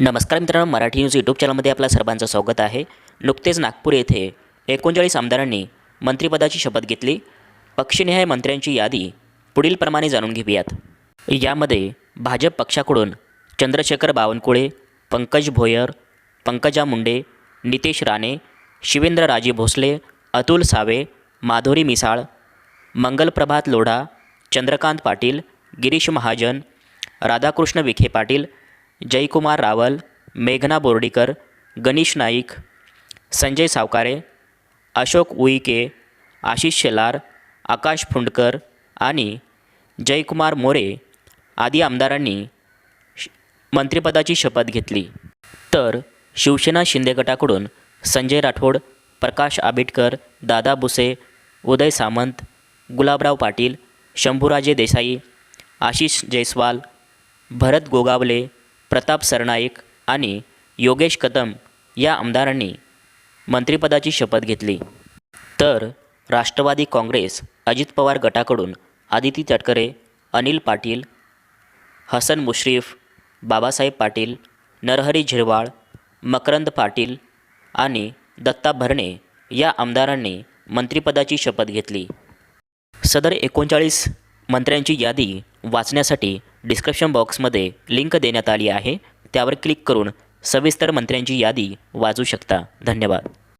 नमस्कार मित्रांनो Marathi news YouTube चॅनलमध्ये आपल्या सर्वांचं स्वागत आहे. नुकतेच नागपूर येथे एकोणचाळीस आमदारांनी मंत्रिपदाची शपथ घेतली. पक्षनिहाय मंत्र्यांची यादी पुढीलप्रमाणे जाणून घेऊयात. यामध्ये भाजप पक्षाकडून चंद्रशेखर बावनकुळे पंकज भोयर पंकजा मुंडे नितेश राणे शिवेंद्रराजे भोसले अतुल सावे माधुरी मिसाळ मंगलप्रभात लोढा चंद्रकांत पाटील गिरीश महाजन राधाकृष्ण विखे पाटील जयकुमार रावल मेघना बोर्डीकर गणेश नाईक संजय सावकारे अशोक उईके आशिष शेलार आकाश फुंडकर आणि जयकुमार मोरे आदी आमदारांनी मंत्रिपदाची शपथ घेतली. तर शिवसेना शिंदे गटाकडून संजय राठोड प्रकाश आबिटकर दादा बुसे उदय सामंत गुलाबराव पाटील शंभूराजे देसाई आशिष जयस्वाल भरत गोगावले प्रताप सरनाईक आणि योगेश कदम या आमदारांनी मंत्रिपदाची शपथ घेतली. तर राष्ट्रवादी काँग्रेस अजित पवार गटाकडून आदिती तटकरे अनिल पाटील हसन मुश्रीफ बाबासाहेब पाटील नरहरी झिरवाळ मकरंद पाटील आणि दत्ता भरणे या आमदारांनी मंत्रिपदाची शपथ घेतली. सदर एकोणचाळीस मंत्र्यांची यादी वाचण्यासाठी डिस्क्रिप्शन बॉक्समध्ये लिंक देण्यात आली आहे. त्यावर क्लिक करून सविस्तर मंत्र्यांची यादी वाचू शकता. धन्यवाद.